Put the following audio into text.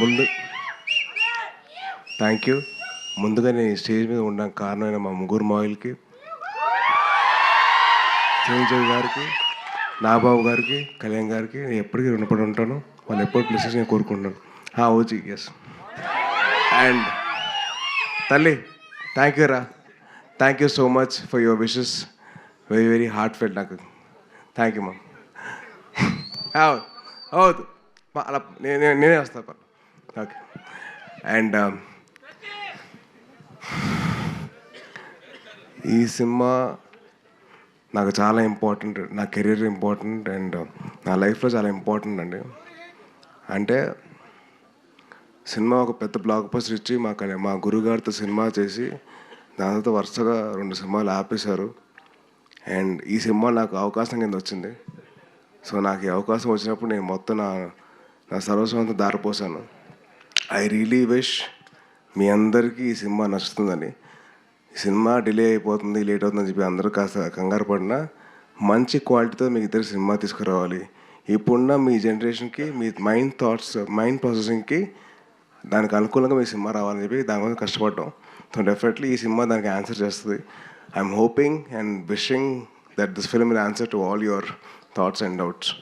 ముందు thank you. ముందుగా నేను ఈ స్టేజ్ మీద ఉండడానికి కారణమైన మా ముగ్గురు మాయిల్కి చిరంజీవి గారికి నాబాబు గారికి కళ్యాణ్ గారికి నేను ఎప్పటికీ రుణపడి ఉంటాను. వాళ్ళు ఎప్పుడు ప్లేసెస్ నేను కోరుకుంటున్నాను. ఓజీ ఎస్ అండ్ తల్లి థ్యాంక్ యూ రా. Thank you so much for your wishes very very heartfelt నాకు థ్యాంక్ యూ మా అవుదు మా అలా నేనే నేనే వస్తాను ఓకే అండ్ um, ఈ సినిమా నాకు చాలా ఇంపార్టెంట్ నా కెరీర్ ఇంపార్టెంట్ అండ్ నా లైఫ్లో చాలా ఇంపార్టెంట్ అండి. అంటే సినిమా ఒక పెద్ద బ్లాక్ పోస్టర్ ఇచ్చి మా మా గురుగారితో సినిమా చేసి దానితో వరుసగా రెండు సినిమాలు ఆపేశారు. అండ్ ఈ సినిమా నాకు అవకాశం కింద వచ్చింది. సో నాకు ఈ అవకాశం వచ్చినప్పుడు నేను మొత్తం నా నా సర్వస్వంతో దారిపోసాను ఐ రియలీ విష్ మీ అందరికీ ఈ సినిమా నచ్చుతుందని. ఈ సినిమా డిలే అయిపోతుంది లేట్ అవుతుందని చెప్పి అందరూ కాస్త కంగారు పడినా మంచి క్వాలిటీతో మీ ఇద్దరు సినిమా తీసుకురావాలి. ఇప్పుడున్న మీ జనరేషన్కి మీ మైండ్ థాట్స్ మైండ్ ప్రాసెసింగ్కి దానికి అనుకూలంగా మీ సినిమా రావాలని చెప్పి దాని కోసం కష్టపడ్డాం. సో డెఫినెట్లీ ఈ సినిమా దానికి ఆన్సర్ చేస్తుంది. I'm hoping and wishing that this film will answer to all your thoughts and doubts